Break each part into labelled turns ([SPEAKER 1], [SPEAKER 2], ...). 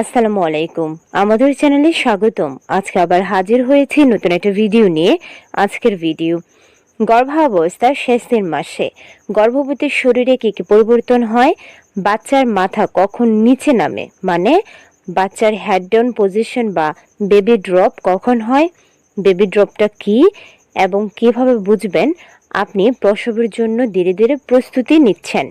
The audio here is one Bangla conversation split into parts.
[SPEAKER 1] আসসালামু আলাইকুম। আমাদের চ্যানেলে স্বাগতম। আজকে আবার হাজির হয়েছি নতুন একটা ভিডিও নিয়ে। আজকের ভিডিও, গর্ভাবস্থার শেষ তিন মাসে গর্ভবতীর শরীরে কী কী পরিবর্তন হয়, বাচ্চার মাথা কখন নিচে নামে মানে বাচ্চার হেড ডাউন পজিশন বা বেবি ড্রপ কখন হয় বেবি ড্রপটা কি, এবং কীভাবে বুঝবেন, আপনি প্রসবের জন্য ধীরে ধীরে প্রস্তুতি নিচ্ছেন।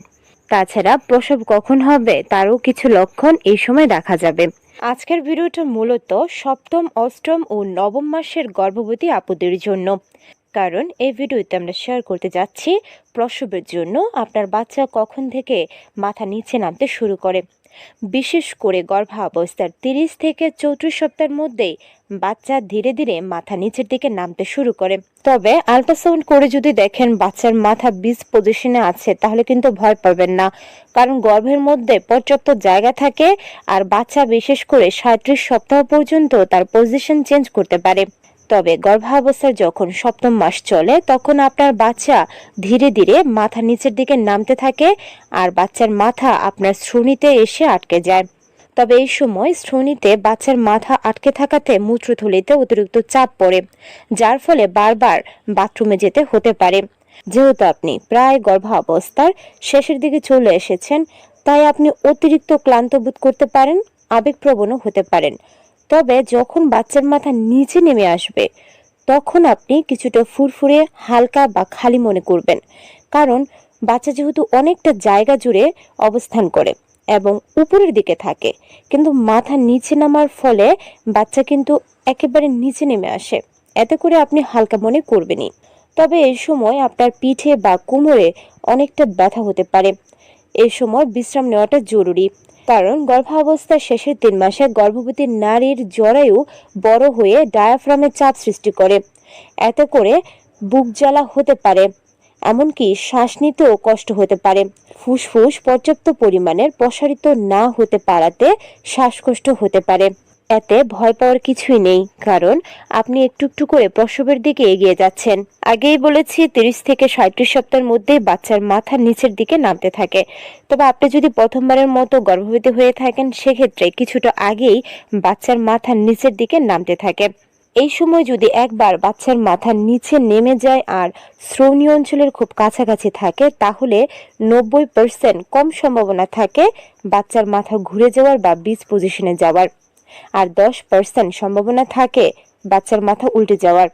[SPEAKER 1] তাছাড়া প্রসব কখন হবে তারও কিছু লক্ষণ এই সময় দেখা যাবে। আজকের ভিডিওটা মূলত সপ্তম, অষ্টম ও নবম মাসের গর্ভবতী আপুদের জন্য। কারণ এই ভিডিওতে আমরা শেয়ার করতে যাচ্ছি প্রসবের জন্য, আপনার বাচ্চা কখন থেকে মাথা নিচে নামতে শুরু করে। বিশেষ করে গর্ভাবস্থার তিরিশ থেকে চৌত্রিশ সপ্তাহের মধ্যেই বাচ্চা ধীরে ধীরে মাথা নিচের দিকে নামতে শুরু করে। তবে আল্ট্রাসাউন্ড করে যদি দেখেন বাচ্চার মাথা বিজ পজিশনে আছে, তাহলে কিন্তু ভয় পাবেন না। কারণ গর্ভের মধ্যে পর্যাপ্ত জায়গা থাকে আর বাচ্চা বিশেষ করে সাঁত্রিশ সপ্তাহ পর্যন্ত তার পজিশন চেঞ্জ করতে পারে। তবে গর্ভাবস্থার যখন সপ্তম মাস চলে, তখন আপনার বাচ্চা ধীরে ধীরে মাথা নিচের দিকে নামতে থাকে আর বাচ্চার মাথা আপনার শ্রোণীতে এসে আটকে যায়। তবে এই সময় শ্রোণীতে বাচ্চার মাথা আটকে থাকাতে মূত্রথলিতে অতিরিক্ত চাপ পড়ে, যার ফলে বারবার বাথরুমে যেতে হতে পারে। যেহেতু আপনি প্রায় গর্ভাবস্থার শেষের দিকে চলে এসেছেন, তাই আপনি অতিরিক্ত ক্লান্ত বোধ করতে পারেন, আবেগপ্রবণও হতে পারেন। তবে যখন বাচ্চার মাথা নিচে নেমে আসবে, তখন আপনি কিছুটা ফুরফুরে, হালকা বা খালি মনে করবেন। কারণ বাচ্চা যেহেতু অনেকটা জায়গা জুড়ে অবস্থান করে এবং উপরের দিকে থাকে, কিন্তু মাথা নিচে নামার ফলে বাচ্চা কিন্তু একেবারে নিচে নেমে আসে। এতে করে আপনি হালকা মনে করবেনই। তবে এই সময় আপনার পিঠে বা কোমরে অনেকটা ব্যথা হতে পারে। এই সময় বিশ্রাম নেওয়াটা জরুরি। কারণ গর্ভাবস্থার শেষের তিন মাসে গর্ভবতী নারীর জরায়ু বড় হয়ে ডায়াফ্রামে চাপ সৃষ্টি করে। এতে করে বুক জ্বালা হতে পারে, এমনকি শ্বাস নিতেও কষ্ট হতে পারে। ফুসফুস পর্যাপ্ত পরিমাণের প্রসারিত না হতে পারাতে শ্বাসকষ্ট হতে পারে। এতে ভয় পাওয়ার কিছুই নেই, কারণ আপনি একটু একটু করে প্রসবের দিকে এগিয়ে যাচ্ছেন। আগেই বলেছি, তিরিশ থেকে সাঁত্রিশ সপ্তাহের মধ্যেই বাচ্চার মাথা নিচের দিকে নামতে থাকে। তবে আপনি যদি প্রথমবারের মতো গর্ভবতী হয়ে থাকেন, সেক্ষেত্রে কিছুটা আগেই বাচ্চার মাথা নিচের দিকে নামতে থাকে। এই সময় যদি একবার বাচ্চার মাথা নিচে নেমে যায় আর শ্রোণী অঞ্চলের খুব কাছাকাছি থাকে, তাহলে নব্বই পার্সেন্ট কম সম্ভাবনা থাকে বাচ্চার মাথা ঘুরে যাওয়ার বা বিচ পজিশনে যাওয়ার। আর দশ পার্সেন্ট সম্ভাবনা থাকে বাচ্চার মাথা উল্টে যাওয়ার।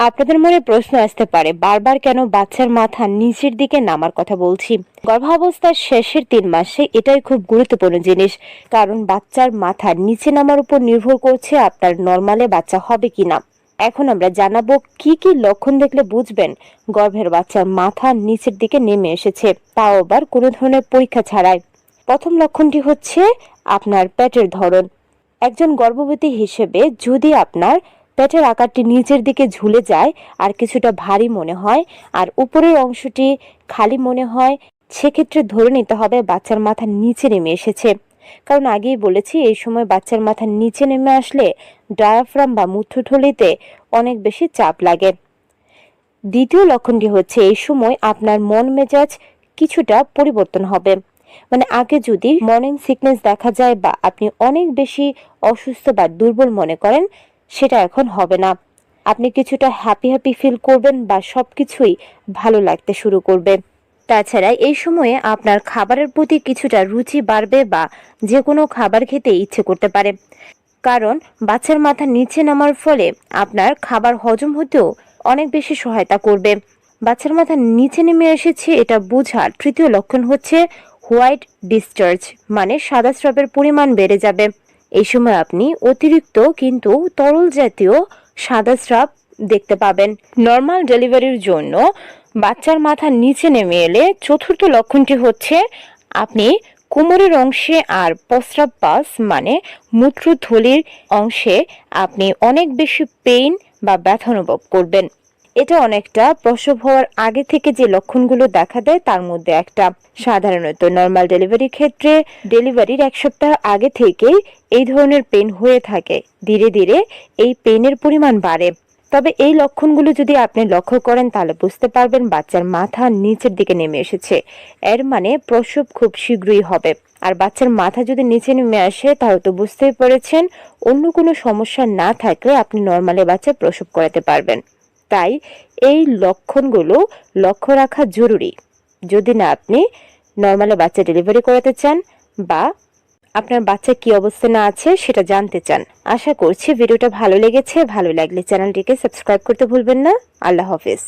[SPEAKER 1] আপনাদের মনে প্রশ্ন আসতে পারে, বারবার কেন বাচ্চার মাথা নিচের দিকে নামার কথা বলছি? গর্ভাবস্থার শেষের তিন মাসে এটাই খুব গুরুত্বপূর্ণ জিনিস, কারণ বাচ্চার মাথা নিচে নামার উপর নির্ভর করছে আপনার নর্মালে বাচ্চা হবে কিনা। এখন আমরা জানাব কি কি লক্ষণ দেখলে বুঝবেন গর্ভের বাচ্চার মাথা নিচের দিকে নেমে এসেছে, তাও আবার কোনো ধরনের পরীক্ষা ছাড়াই। প্রথম লক্ষণটি হচ্ছে আপনার পেটের ধরন। একজন গর্ভবতী হিসেবে যদি আপনার পেটের আকারটি নিচের দিকে ঝুলে যায় আর কিছুটা ভারী মনে হয় আর উপরের অংশটি খালি মনে হয়, সেক্ষেত্রে ধরে নিতে হবে বাচ্চার মাথা নিচে নেমে এসেছে। কারণ আগেই বলেছি, এই সময় বাচ্চার মাথা নিচে নেমে আসলে ডায়াফ্রাম বা মূত্রথলিতে অনেক বেশি চাপ লাগে। দ্বিতীয় লক্ষণটি হচ্ছে, এই সময় আপনার মন মেজাজ কিছুটা পরিবর্তন হবে। মানে আগে যদি মর্নিং সিকনেস দেখা যায় বা আপনি অনেক বেশি অসুস্থ বা দুর্বল মনে করেন, সেটা এখন হবে না। আপনি কিছুটা হ্যাপি হ্যাপি ফিল করবেন বা সব কিছুই ভালো লাগতে শুরু করবে। তাছাড়া এই সময়ে আপনার খাবারের প্রতি কিছুটা রুচি বাড়বে বা যে কোনো খাবার খেতে ইচ্ছে করতে পারে। কারণ বাচ্চার মাথা নিচে নামার ফলে আপনার খাবার হজম হতেও অনেক বেশি সহায়তা করবে। বাচ্চার মাথা নিচে নেমে এসেছে এটা বোঝার তৃতীয় লক্ষণ হচ্ছে হোয়াইট ডিসচার্জ মানে সাদা স্রাবের পরিমাণ বেড়ে যাবে। এই সময় আপনি অতিরিক্ত কিন্তু তরল জাতীয় সাদা স্রাব দেখতে পাবেন। নর্মাল ডেলিভারির জন্য বাচ্চার মাথা নিচে নেমে এলে চতুর্থ লক্ষণটি হচ্ছে আপনি কোমরের অংশে আর প্রস্রাব পাস মানে মূত্রথলির অংশে আপনি অনেক বেশি পেইন বা ব্যথা অনুভব করবেন। এটা অনেকটা প্রসব হওয়ার আগে থেকে যে লক্ষণগুলো দেখা দেয়, তার মধ্যে একটা। সাধারণত নর্মাল ডেলিভারির ক্ষেত্রে ডেলিভারির এক সপ্তাহ আগে থেকেই এই ধরনের পেন হয়ে থাকে। ধীরে ধীরে এই পেনের পরিমাণ বাড়ে। তবে এই লক্ষণগুলো যদি আপনি লক্ষ্য করেন, তাহলে বুঝতে পারবেন বাচ্চার মাথা নিচের দিকে নেমে এসেছে। এর মানে প্রসব খুব শীঘ্রই হবে। আর বাচ্চার মাথা যদি নিচে নেমে আসে, তাহলে তো বুঝতেই পেরেছেন, অন্য কোনো সমস্যা না থাকলে আপনি নর্মালি বাচ্চা প্রসব করাতে পারবেন। তাই এই লক্ষণগুলো লক্ষ্য রাখা জরুরি। যদি না আপনি নর্মালে বাচ্চা ডেলিভারি করাতে চান বা আপনার বাচ্চা কি অবস্থানে আছে সেটা জানতে চান, আশা করছি ভিডিওটা ভালো লেগেছে। ভালো লাগলে চ্যানেলটিকে সাবস্ক্রাইব করতে ভুলবেন না। আল্লাহ হাফেজ।